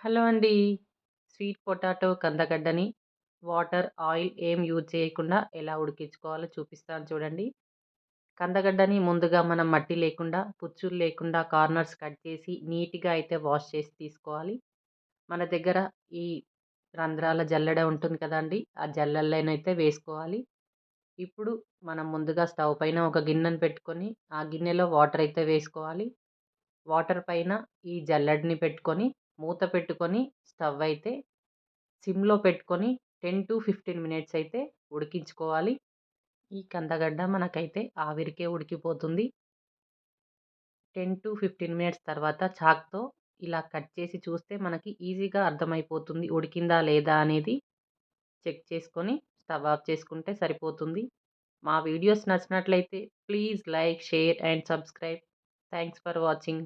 Hello అండి. Sweet potato కందగడ్డని water, oil ఏం యూజ్ చేయకుండా ఎలా ఉడికించుకోవాలో చూపిస్తాను చూడండి. కందగడ్డని ముందుగా మనం మట్టి లేకుండా, పుచ్చులు లేకుండా కార్నర్స్ కట్ చేసి నీట్‌గా అయితే వాష్ చేసి తీసుకోవాలి. మన దగ్గర ఈ రంధ్రాల జల్లెడ ఉంటుంది కదండి ఆ జల్లెడలోనైతే వేసుకోవాలి. ఇప్పుడు మనం ముందుగా స్టవ్ పైన ఒక గిన్నెను పెట్టుకొని, ఆ గిన్నెలో వాటర్ అయితే వేసుకోవాలి. వాటర్ పైన ఈ జల్లెడని పెట్టుకొని, మూత పెట్టుకొని స్టవ్ అయితే సిమ్‌లో పెట్టుకొని 10-15 మినిట్స్ అయితే ఉడికించుకోవాలి. ఈ కందగడ్డ మనకైతే ఆవిరికే ఉడికిపోతుంది. 10-15 మినిట్స్ తర్వాత చాక్‌తో ఇలా కట్ చేసి చూస్తే మనకి ఈజీగా అర్థమైపోతుంది. ఉడికిందా లేదా అనేది చెక్ చేసుకొని స్టవ్ ఆఫ్ చేసుకుంటే సరిపోతుంది. మా వీడియోస్ నచ్చినట్లయితే please like, share and subscribe. Thanks for watching.